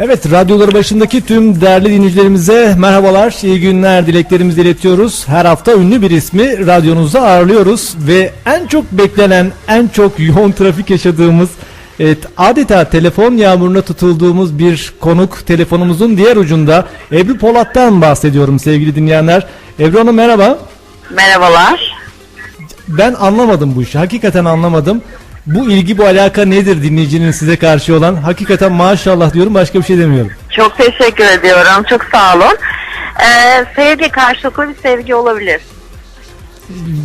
Evet, radyoları başındaki tüm değerli dinleyicilerimize merhabalar, iyi günler dileklerimizi iletiyoruz. Her hafta ünlü bir ismi radyonuzda ağırlıyoruz ve en çok beklenen, en çok yoğun trafik yaşadığımız, evet, adeta telefon yağmuruna tutulduğumuz bir konuk telefonumuzun diğer ucunda Ebru Polat'tan bahsediyorum sevgili dinleyenler. Ebru Hanım merhaba. Merhabalar. Ben anlamadım bu işi, hakikaten anlamadım. Bu ilgi, bu alaka nedir dinleyicinin size karşı olan? Hakikaten maşallah diyorum, başka bir şey demiyorum. Çok teşekkür ediyorum. Çok sağ olun. Ee, sevgi karşılıklı bir sevgi olabilir.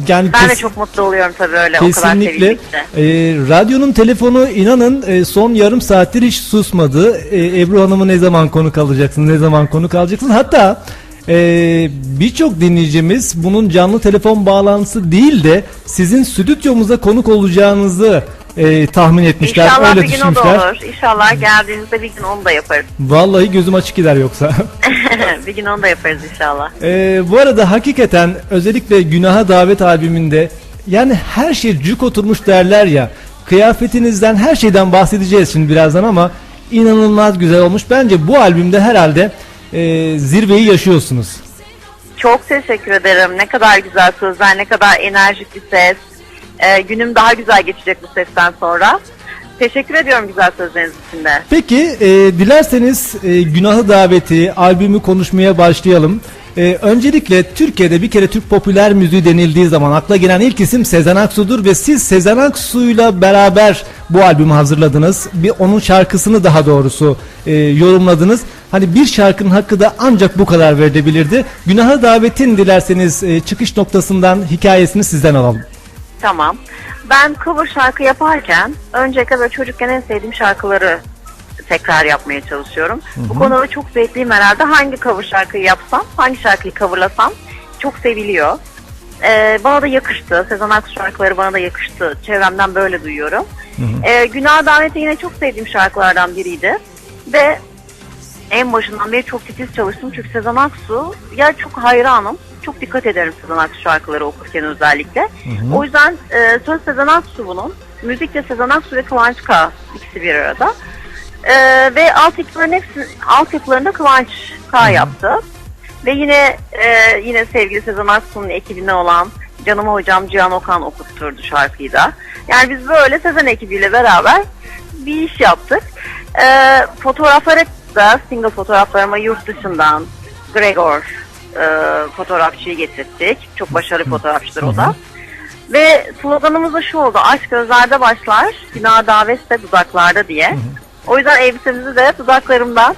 Yani Ben de çok mutlu oluyorum tabii öyle o kadar Kesinlikle. Ee, radyonun telefonu inanın e, son yarım saattir hiç susmadı. Ee, Ebru Hanım'ı ne zaman konuk alacaksın, ne zaman konuk alacaksın? Hatta e, birçok dinleyicimiz bunun canlı telefon bağlantısı değil de sizin stüdyomuza konuk olacağınızı e, tahmin etmişler, İnşallah öyle bir gün o da düşünmüşler. olur. İnşallah geldiğinizde bir gün onu da yaparız. Vallahi gözüm açık gider yoksa. bir gün onu da yaparız inşallah. Ee, bu arada hakikaten özellikle Günaha Davet albümünde yani her şey cuk oturmuş derler ya. Kıyafetinizden her şeyden bahsedeceğiz şimdi birazdan ama inanılmaz güzel olmuş. Bence bu albümde herhalde e, zirveyi yaşıyorsunuz. Çok teşekkür ederim. Ne kadar güzel sözler, ne kadar enerjik bir ses. Ee, günüm daha güzel geçecek bu sesten sonra. Teşekkür ediyorum güzel sözleriniz için de. Peki e, dilerseniz e, Günahı Daveti albümü konuşmaya başlayalım. E, öncelikle Türkiye'de bir kere Türk popüler müziği denildiği zaman akla gelen ilk isim Sezen Aksu'dur ve siz Sezen Aksu'yla beraber bu albümü hazırladınız. Bir onun şarkısını daha doğrusu e, yorumladınız. Hani bir şarkının hakkı da ancak bu kadar verilebilirdi. Günahı Davet'in dilerseniz e, çıkış noktasından hikayesini sizden alalım. Tamam. Ben cover şarkı yaparken öncelikle böyle çocukken en sevdiğim şarkıları tekrar yapmaya çalışıyorum. Bu konuda çok zevkliyim herhalde. Hangi cover şarkıyı yapsam, hangi şarkıyı coverlasam çok seviliyor. Ee, bana da yakıştı. Sezen Aksu şarkıları bana da yakıştı. Çevremden böyle duyuyorum. Ee, Günah Daveti yine çok sevdiğim şarkılardan biriydi. Ve en başından beri çok titiz çalıştım. Çünkü Sezen Aksu ya çok hayranım. Çok dikkat ederim Sezen Aksu şarkıları okurken özellikle. O yüzden e, söz Sezen Aksu bunun. Müzik de Sezen Aksu ve Kıvanç K. ikisi bir arada. E, ve altyapıların hepsi, altyapılarını da Kıvanç K yaptı. Ve yine e, yine sevgili Sezen Aksu'nun ekibinde olan canım hocam Cihan Okan okutturdu şarkıyı da. Yani biz böyle Sezen ekibiyle beraber bir iş yaptık. E, fotoğrafları da single fotoğraflarıma yurt dışından Gregor e, fotoğrafçıyı getirttik. Çok başarılı fotoğrafçıdır o da. Ve sloganımız da şu oldu. Aşk gözlerde başlar, günah davetse dudaklarda diye. O yüzden elbisemizi de dudaklarımdan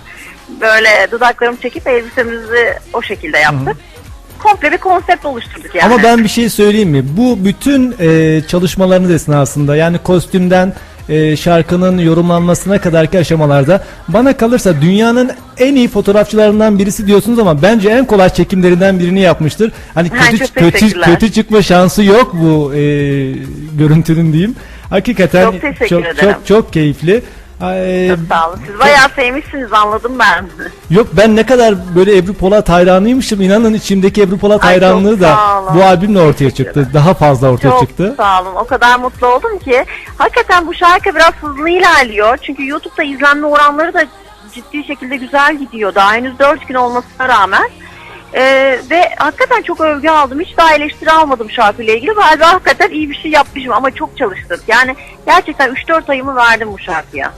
böyle dudaklarımı çekip elbisemizi o şekilde yaptık. Komple bir konsept oluşturduk yani. Ama ben bir şey söyleyeyim mi? Bu bütün e, çalışmalarınız esnasında yani kostümden e, şarkının yorumlanmasına kadarki aşamalarda bana kalırsa dünyanın en iyi fotoğrafçılarından birisi diyorsunuz ama bence en kolay çekimlerinden birini yapmıştır. Hani Ha, kötü çok kötü teşekkürler. kötü çıkma şansı yok bu e, görüntünün diyeyim. Hakikaten Çok teşekkür çok, ederim. çok çok keyifli. Ay, Çok sağ olun. Siz bayağı sevmişsiniz anladım ben. Yok ben ne kadar böyle Ebru Polat hayranıymışım. İnanın içimdeki Ebru Polat Ay, hayranlığı da sağ olun. bu albümle ortaya çıktı. Daha fazla ortaya Çok çıktı. sağ olun. O kadar mutlu oldum ki. Hakikaten bu şarkı biraz hızlı ilerliyor. Çünkü YouTube'da izlenme oranları da ciddi şekilde güzel gidiyor. Daha henüz 4 gün olmasına rağmen. Ee, ve hakikaten çok övgü aldım. Hiç daha eleştiri almadım şarkıyla ilgili. Galiba hakikaten iyi bir şey yapmışım ama çok çalıştık. Yani gerçekten 3-4 ayımı verdim bu şarkıya.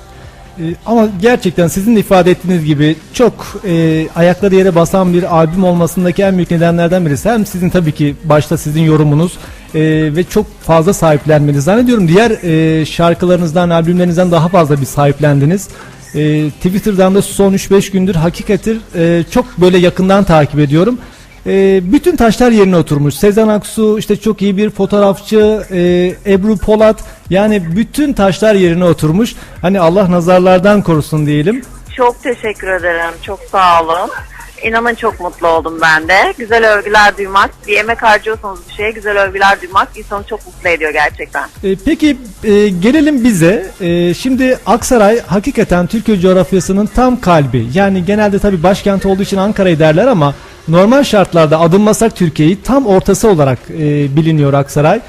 Ee, ama gerçekten sizin de ifade ettiğiniz gibi çok e, ayakları yere basan bir albüm olmasındaki en büyük nedenlerden birisi. Hem sizin tabii ki başta sizin yorumunuz e, ve çok fazla sahiplenmeniz. Zannediyorum diğer e, şarkılarınızdan, albümlerinizden daha fazla bir sahiplendiniz. E, Twitter'dan da son 3-5 gündür hakikatir e, çok böyle yakından takip ediyorum. E, bütün taşlar yerine oturmuş. Sezen Aksu işte çok iyi bir fotoğrafçı, e, Ebru Polat yani bütün taşlar yerine oturmuş. Hani Allah nazarlardan korusun diyelim. Çok teşekkür ederim. Çok sağ olun. İnanın çok mutlu oldum ben de. Güzel övgüler duymak, bir emek harcıyorsanız bir şeye güzel övgüler duymak insanı çok mutlu ediyor gerçekten. E, peki e, gelelim bize. E, şimdi Aksaray hakikaten Türkiye coğrafyasının tam kalbi. Yani genelde tabii başkent olduğu için Ankara'yı derler ama normal şartlarda adımlasak Türkiye'yi tam ortası olarak e, biliniyor Aksaray.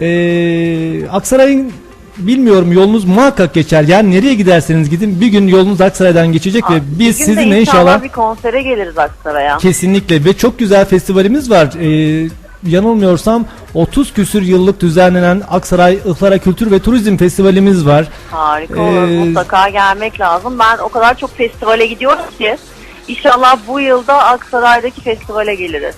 E, Aksaray'ın bilmiyorum yolunuz muhakkak geçer. Yani nereye giderseniz gidin bir gün yolunuz Aksaray'dan geçecek ve biz Bir gün de sizinle inşallah bir konsere geliriz Aksaray'a. kesinlikle ve çok güzel festivalimiz var. Ee, yanılmıyorsam 30 küsür yıllık düzenlenen Aksaray Ihlara Kültür ve Turizm Festivalimiz var. Harika olur. Ee, Mutlaka gelmek lazım. Ben o kadar çok festivale gidiyorum ki inşallah bu yılda Aksaray'daki festivale geliriz.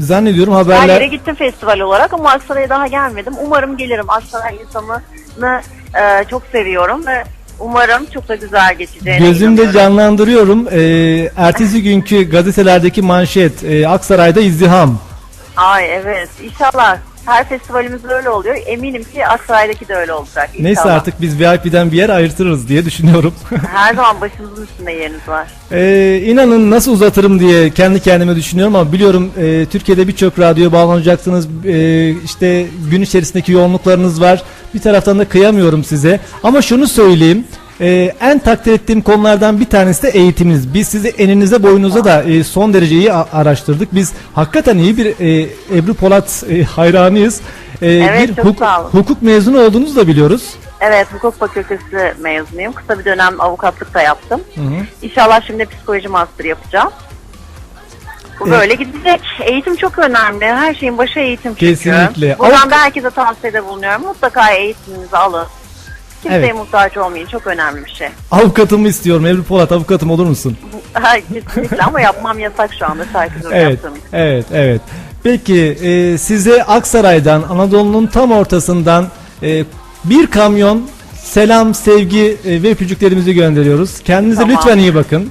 Zannediyorum Her yere haberler gittim festival olarak ama Aksaray'a daha gelmedim. Umarım gelirim. Aksaray insanını e, çok seviyorum ve umarım çok da güzel geçeceğine gözümde inanıyorum. canlandırıyorum. Ee, ertesi günkü gazetelerdeki manşet e, Aksaray'da izdiham. Ay evet inşallah. Her festivalimiz öyle oluyor. Eminim ki Aksaray'daki de öyle olacak. İnşallah. Neyse artık biz VIP'den bir yer ayırtırız diye düşünüyorum. Her zaman başımızın üstünde yeriniz var. Ee, inanın nasıl uzatırım diye kendi kendime düşünüyorum ama biliyorum e, Türkiye'de birçok radyoya bağlanacaksınız. E, işte gün içerisindeki yoğunluklarınız var. Bir taraftan da kıyamıyorum size. Ama şunu söyleyeyim. E, en takdir ettiğim konulardan bir tanesi de eğitiminiz. Biz sizi eninize boyunuza da e, son derece iyi araştırdık. Biz hakikaten iyi bir e, Ebru Polat e, hayranıyız. E, Evet, bir çok huk- sağ olun. hukuk mezunu olduğunuzu da biliyoruz. Evet, hukuk fakültesi mezunuyum. Kısa bir dönem avukatlık da yaptım. İnşallah şimdi psikoloji master yapacağım. Bu Evet. böyle gidecek. Eğitim çok önemli. Her şeyin başı eğitim çünkü. Kesinlikle. Buradan Avuk- da herkese tavsiyede bulunuyorum. Mutlaka eğitiminizi alın. Kimseye Evet. muhtaç olmayın. Çok önemli bir şey. Avukatımı istiyorum. Ebru Polat avukatım olur musun? Ha, Kesinlikle ama yapmam yasak şu anda şarkıcılık Evet, yaptığım için. evet, evet. Peki e, size Aksaray'dan, Anadolu'nun tam ortasından e, bir kamyon selam, sevgi e, ve öpücüklerimizi gönderiyoruz. Kendinize Tamam. lütfen iyi bakın.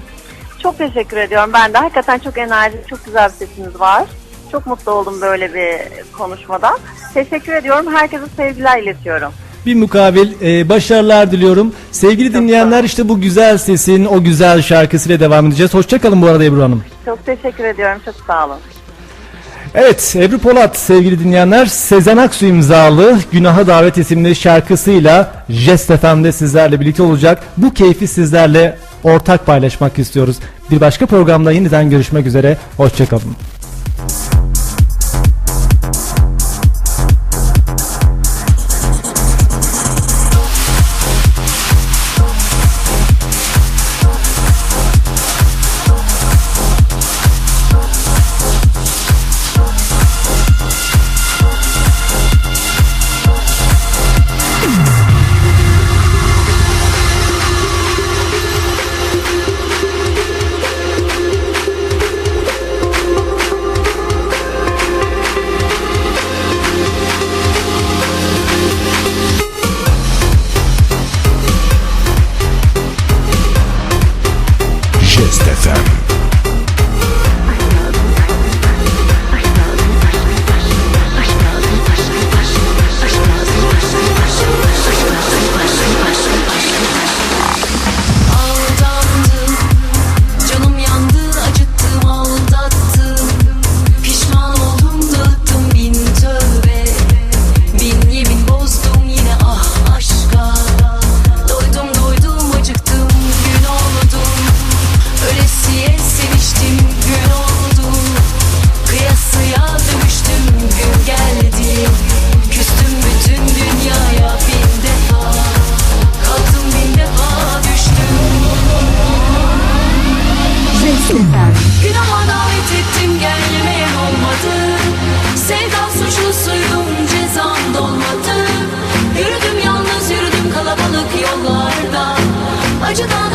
Çok teşekkür ediyorum. Ben de hakikaten çok enerjik, çok güzel bir sesiniz var. Çok mutlu oldum böyle bir konuşmadan. Teşekkür ediyorum. Herkese sevgiler iletiyorum. Bir mukabil e, başarılar diliyorum. Sevgili Çok dinleyenler işte bu güzel sesin, o güzel şarkısıyla devam edeceğiz. Hoşçakalın bu arada Ebru Hanım. Çok teşekkür ediyorum. Çok sağ olun. Evet Ebru Polat sevgili dinleyenler Sezen Aksu imzalı Günaha Davet isimli şarkısıyla Jest FM'de sizlerle birlikte olacak. Bu keyfi sizlerle ortak paylaşmak istiyoruz. Bir başka programda yeniden görüşmek üzere. Hoşçakalın. Sevda suçlusuydum cezam dolmadı. Yürüdüm yalnız yürüdüm kalabalık yollarda. Acıdan